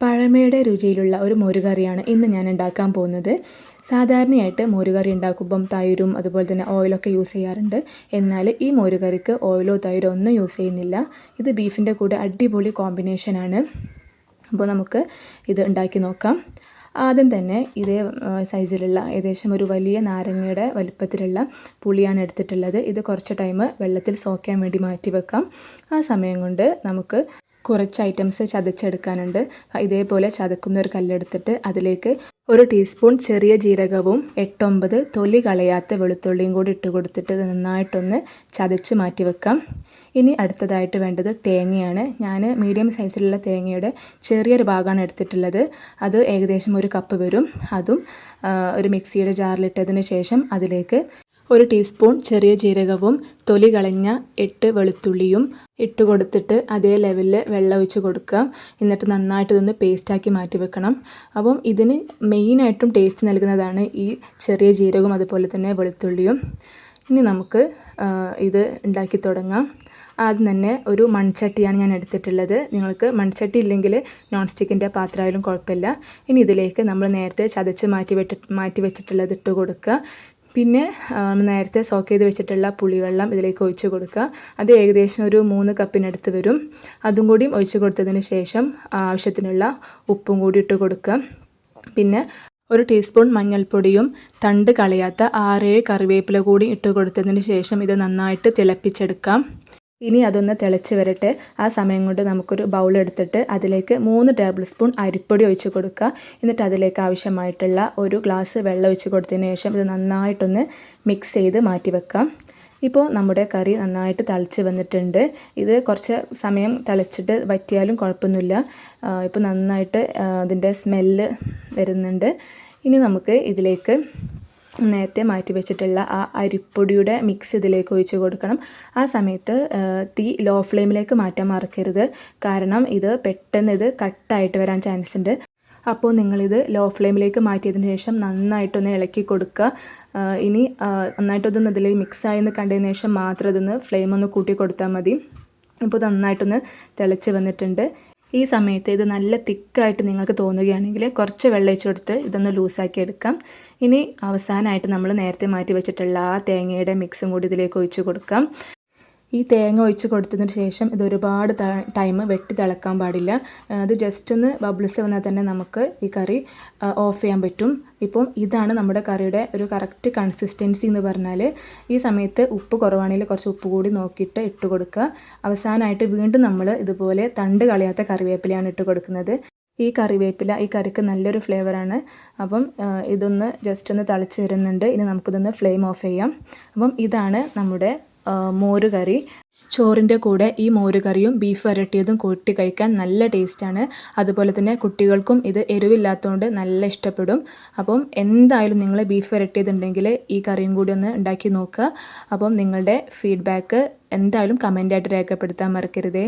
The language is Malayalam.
പഴമയുടെ രുചിയിലുള്ള ഒരു മോരുകറിയാണ് ഇന്ന് ഞാൻ ഉണ്ടാക്കാൻ പോകുന്നത്. സാധാരണയായിട്ട് മോരുകറി ഉണ്ടാക്കുമ്പം തൈരും അതുപോലെ തന്നെ ഓയിലൊക്കെ യൂസ് ചെയ്യാറുണ്ട്. എന്നാൽ ഈ മോരുകറിക്ക് ഓയിലോ തൈരോ ഒന്നും യൂസ് ചെയ്യുന്നില്ല. ഇത് ബീഫിന്റെ കൂടെ അടിപൊളി കോമ്പിനേഷനാണ് അപ്പോൾ നമുക്ക് ഇത് ഉണ്ടാക്കി നോക്കാം. ആദ്യം തന്നെ ഇതേ സൈസിലുള്ള ഏകദേശം ഒരു വലിയ നാരങ്ങയുടെ വലിപ്പത്തിലുള്ള പുളിയാണ് എടുത്തിട്ടുള്ളത്. ഇത് കുറച്ച് ടൈം വെള്ളത്തിൽ സോക്കാൻ വേണ്ടി മാറ്റി വെക്കാം. ആ സമയം കൊണ്ട് നമുക്ക് കുറച്ച് ഐറ്റംസ് ചതച്ചെടുക്കാനുണ്ട്. ഇതേപോലെ ചതക്കുന്ന ഒരു കല്ലെടുത്തിട്ട് അതിലേക്ക് ഒരു ടീസ്പൂൺ ചെറിയ ജീരകവും എട്ടൊമ്പത് തൊലി കളയാത്ത വെളുത്തുള്ളിയും കൂടി ഇട്ട് കൊടുത്തിട്ട് നന്നായിട്ടൊന്ന് ചതച്ച് മാറ്റി വെക്കാം. ഇനി അടുത്തതായിട്ട് വേണ്ടത് തേങ്ങയാണ്. ഞാൻ മീഡിയം സൈസിലുള്ള തേങ്ങയുടെ ചെറിയൊരു ഭാഗമാണ് എടുത്തിട്ടുള്ളത്. അത് ഏകദേശം ഒരു കപ്പ് വരും. അതും ഒരു മിക്സിയുടെ ജാറിലിട്ടതിന് ശേഷം അതിലേക്ക് ഒരു ടീസ്പൂൺ ചെറിയ ജീരകവും തൊലി കളഞ്ഞ എട്ട് വെളുത്തുള്ളിയും ഇട്ട് കൊടുത്തിട്ട് അതേ ലെവലിൽ വെള്ളം ഒഴിച്ച് കൊടുക്കുക. എന്നിട്ട് നന്നായിട്ട് ഇതൊന്ന് പേസ്റ്റാക്കി മാറ്റി വെക്കണം. അപ്പം ഇതിന് മെയിനായിട്ടും ടേസ്റ്റ് നൽകുന്നതാണ് ഈ ചെറിയ ജീരകവും അതുപോലെ തന്നെ വെളുത്തുള്ളിയും. ഇനി നമുക്ക് ഇത് ഉണ്ടാക്കി തുടങ്ങാം. ആദ്യം തന്നെ ഒരു മൺചട്ടിയാണ് ഞാൻ എടുത്തിട്ടുള്ളത്. നിങ്ങൾക്ക് മൺചട്ടി ഇല്ലെങ്കിൽ നോൺ സ്റ്റിക്കിന്റെ പാത്രമായാലും കുഴപ്പമില്ല. ഇനി ഇതിലേക്ക് നമ്മൾ നേരത്തെ ചതച്ച് മാറ്റി വെട്ടി മാറ്റി വെച്ചിട്ടുള്ളത് ഇട്ട് കൊടുക്കുക. പിന്നെ നേരത്തെ സോക്ക് ചെയ്ത് വെച്ചിട്ടുള്ള പുളിവെള്ളം ഇതിലേക്ക് ഒഴിച്ച് കൊടുക്കുക. അത് ഏകദേശം ഒരു മൂന്ന് കപ്പിനടുത്ത് വരും. അതും കൂടിയും ഒഴിച്ച് കൊടുത്തതിന് ശേഷം ആവശ്യത്തിനുള്ള ഉപ്പും കൂടി ഇട്ട് കൊടുക്കുക. പിന്നെ ഒരു ടീസ്പൂൺ മഞ്ഞൾപ്പൊടിയും തണ്ട് കളയാത്ത ആറേഴ് കറിവേപ്പില കൂടി ഇട്ട് കൊടുത്തതിന് ശേഷം ഇത് നന്നായിട്ട് തിളപ്പിച്ചെടുക്കാം. ഇനി അതൊന്ന് തിളച്ച് വരട്ടെ. ആ സമയം കൊണ്ട് നമുക്കൊരു ബൗൾ എടുത്തിട്ട് അതിലേക്ക് മൂന്ന് ടേബിൾ സ്പൂൺ അരിപ്പൊടി ഒഴിച്ച് കൊടുക്കുക. എന്നിട്ട് അതിലേക്ക് ആവശ്യമായിട്ടുള്ള ഒരു ഗ്ലാസ് വെള്ളം ഒഴിച്ച് കൊടുത്തതിന് ശേഷം ഇത് നന്നായിട്ടൊന്ന് മിക്സ് ചെയ്ത് മാറ്റി വെക്കാം. ഇപ്പോൾ നമ്മുടെ കറി നന്നായിട്ട് തിളച്ച് വന്നിട്ടുണ്ട്. ഇത് കുറച്ച് സമയം തിളച്ചിട്ട് വറ്റിയാലും കുഴപ്പമൊന്നുമില്ല. ഇപ്പോൾ നന്നായിട്ട് അതിന്റെ സ്മെല്ല് വരുന്നുണ്ട്. ഇനി നമുക്ക് ഇതിലേക്ക് നേരത്തെ മാറ്റി വെച്ചിട്ടുള്ള ആ അരിപ്പൊടിയുടെ മിക്സ് ഇതിലേക്ക് ഒഴിച്ചു കൊടുക്കണം. ആ സമയത്ത് തീ ലോ ഫ്ലെയിമിലേക്ക് മാറ്റാൻ മറക്കരുത്. കാരണം ഇത് പെട്ടെന്ന് ഇത് കട്ടായിട്ട് വരാൻ ചാൻസ് ഉണ്ട്. അപ്പോൾ നിങ്ങളിത് ലോ ഫ്ലെയിമിലേക്ക് മാറ്റിയതിന് ശേഷം നന്നായിട്ടൊന്ന് ഇളക്കി കൊടുക്കുക. ഇനി നന്നായിട്ടൊന്ന് ഇതിൽ മിക്സായെന്ന് കണ്ടതിന് ശേഷം മാത്രം ഇതൊന്ന് ഫ്ലെയിം ഒന്ന് കൂട്ടി കൊടുത്താൽ മതി. ഇപ്പോൾ നന്നായിട്ടൊന്ന് തിളച്ച് വന്നിട്ടുണ്ട്. ഈ സമയത്ത് ഇത് നല്ല തിക്കായിട്ട് നിങ്ങൾക്ക് തോന്നുകയാണെങ്കിൽ കുറച്ച് വെള്ളം ഒഴിച്ച് കൊടുത്ത് ഇതൊന്ന് ലൂസാക്കി എടുക്കാം. ഇനി അവസാനമായിട്ട് നമ്മൾ നേരത്തെ മാറ്റി വെച്ചിട്ടുള്ള ആ തേങ്ങയുടെ മിക്സും കൂടി ഇതിലേക്ക് ഒഴിച്ച് കൊടുക്കാം. ഈ തേങ്ങ ഒഴിച്ച് കൊടുത്തതിന് ശേഷം ഇത് ഒരുപാട് ടൈം വെട്ടി തിളക്കാൻ പാടില്ല. അത് ജസ്റ്റ് ഒന്ന് ബബിൾസ് വന്നാൽ തന്നെ നമുക്ക് ഈ കറി ഓഫ് ചെയ്യാൻ പറ്റും. ഇപ്പം ഇതാണ് നമ്മുടെ കറിയുടെ ഒരു കറക്റ്റ് കൺസിസ്റ്റൻസി എന്ന് പറഞ്ഞാൽ ഈ സമയത്ത് ഉപ്പ് കുറവാണെങ്കിൽ കുറച്ച് ഉപ്പ് കൂടി നോക്കിയിട്ട് ഇട്ട് കൊടുക്കുക. അവസാനമായിട്ട് വീണ്ടും നമ്മൾ ഇതുപോലെ തണ്ട് കളയാത്ത കറിവേപ്പിലയാണ് ഇട്ട് കൊടുക്കുന്നത്. ഈ കറിവേപ്പില ഈ കറിക്ക് നല്ലൊരു ഫ്ലേവറാണ് അപ്പം ഇതൊന്ന് ജസ്റ്റ് ഒന്ന് തളിച്ച് വരുന്നുണ്ട്. ഇനി നമുക്കിതൊന്ന് ഫ്ലെയിം ഓഫ് ചെയ്യാം. അപ്പം ഇതാണ് നമ്മുടെ മോരുകറി. ചോറിന്റെ കൂടെ ഈ മോരുകറിയും ബീഫ് വരട്ടിയതും കൂട്ടി കഴിക്കാൻ നല്ല ടേസ്റ്റാണ് അതുപോലെ തന്നെ കുട്ടികൾക്കും ഇത് എരിവില്ലാത്തതുകൊണ്ട് നല്ല ഇഷ്ടപ്പെടും. അപ്പം എന്തായാലും നിങ്ങൾ ബീഫ് വരട്ടിയതുണ്ടെങ്കിൽ ഈ കറിയും കൂടി ഒന്ന് ഉണ്ടാക്കി നോക്കുക. അപ്പം നിങ്ങളുടെ ഫീഡ്ബാക്ക് എന്തായാലും കമന്റായിട്ട് രേഖപ്പെടുത്താൻ മറക്കരുതേ.